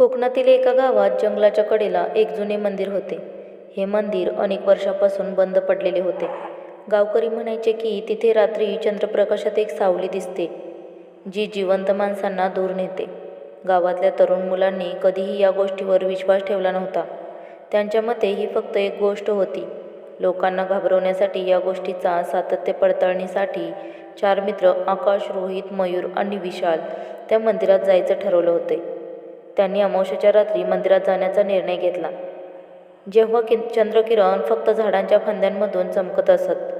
कोकणातील एका गावात जंगलाच्या कडेला एक जुने मंदिर होते. हे मंदिर अनेक वर्षापासून बंद पडलेले होते. गावकरी म्हणायचे की तिथे रात्री चंद्रप्रकाशात एक सावली दिसते जी जिवंत माणसांना दूर नेते. गावातल्या तरुण मुलांनी कधीही या गोष्टीवर विश्वास ठेवला नव्हता. त्यांच्या मते ही फक्त एक गोष्ट होती. लोकांना घाबरवण्यासाठी या गोष्टीचा सातत्य पडताळणीसाठी चार मित्र आकाश रोहित मयूर आणि विशाल त्या मंदिरात जायचं ठरवलं होते. त्यांनी अमावस्येच्या रात्री मंदिरात जाण्याचा निर्णय घेतला. जेव्हा कि चंद्रकिरण फक्त झाडांच्या फांद्यांमधून चमकत असत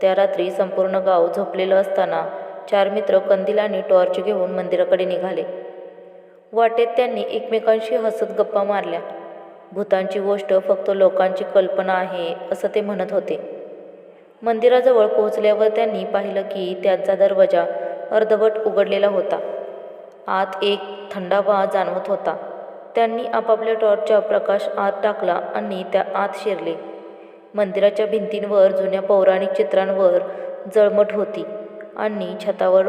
त्या रात्री संपूर्ण गाव झोपलेलं असताना चार मित्र कंदील आणि टॉर्च घेऊन मंदिराकडे निघाले. वाटेत त्यांनी एकमेकांशी हसत गप्पा मारल्या. भूतांची गोष्ट फक्त लोकांची कल्पना आहे असं ते म्हणत होते. मंदिराजवळ पोहोचल्यावर त्यांनी पाहिलं की त्याचा दरवाजा अर्धवट उघडलेला होता. आत एक थंडावा जाणवत होता. त्यांनी आपापल्या टॉर्चचा प्रकाश आत टाकला आणि त्या आत शिरले. मंदिराच्या भिंतींवर जुन्या पौराणिक चित्रांवर जळमट होती आणि छतावर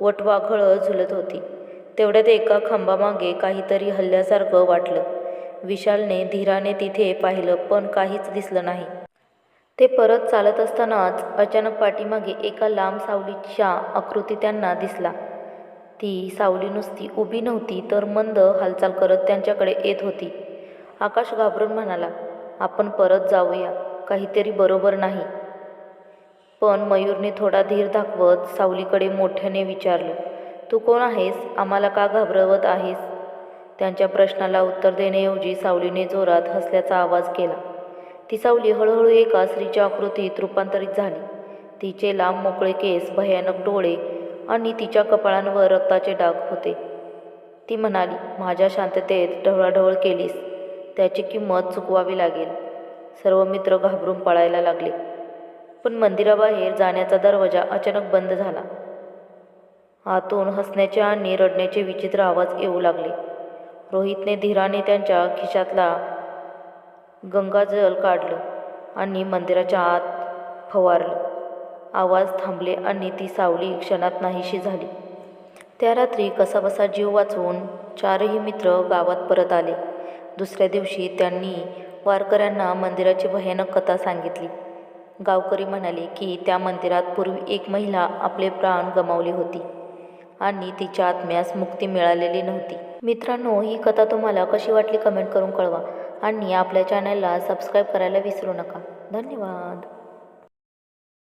वटवाघळं झुलत होती. तेवढ्यात एका खांबामागे काहीतरी हल्ल्यासारखं वाटलं. विशालने धीराने तिथे पाहिलं पण काहीच दिसलं नाही. ते परत चालत असतानाच अचानक पाठीमागे एका लांब सावलीच्या आकृती त्यांना दिसला. ती सावली नुसती उभी नव्हती तर मंद हालचाल करत त्यांच्याकडे येत होती. आकाश घाबरून म्हणाला आपण परत जाऊया काहीतरी बरोबर नाही. पण मयूरने थोडा धीर दाखवत सावलीकडे मोठ्याने विचारलं तू कोण आहेस? आम्हाला का घाबरवत आहेस? त्यांच्या प्रश्नाला उत्तर देण्याऐवजी सावलीने जोरात हसल्याचा आवाज केला. ती सावली हळूहळू एका स्त्रीच्या आकृतीत रूपांतरित झाली. तिचे लांब मोकळे केस भयानक डोळे आणि तिच्या कपाळांवर रक्ताचे डाग होते. ती म्हणाली माझ्या शांततेत ढवळाढवळ केलीस. त्याची किंमत चुकवावी लागेल. सर्व मित्र घाबरून पळायला लागले. पण मंदिराबाहेर जाण्याचा दरवाजा अचानक बंद झाला. आतून हसण्याचे आणि रडण्याचे विचित्र आवाज येऊ लागले. रोहितने धीराने त्यांच्या खिशातला गंगाजल काढलं आणि मंदिराच्या आत फवारलं. आवाज थांबले आणि ती सावली क्षणात नाहीशी झाली. त्या रात्री कसाबसा जीव वाचवून चारही मित्र गावात परत आले. दुसऱ्या दिवशी त्यांनी वारकऱ्यांना मंदिराची भयानक कथा सांगितली. गावकरी म्हणाले की त्या मंदिरात पूर्वी एक महिला आपले प्राण गमावली होती आणि तिच्या आत्म्यास मुक्ती मिळालेली नव्हती. मित्रांनो ही कथा तुम्हाला कशी वाटली कमेंट करून कळवा आणि आपल्या चॅनलला सबस्क्राईब करायला विसरू नका. धन्यवाद.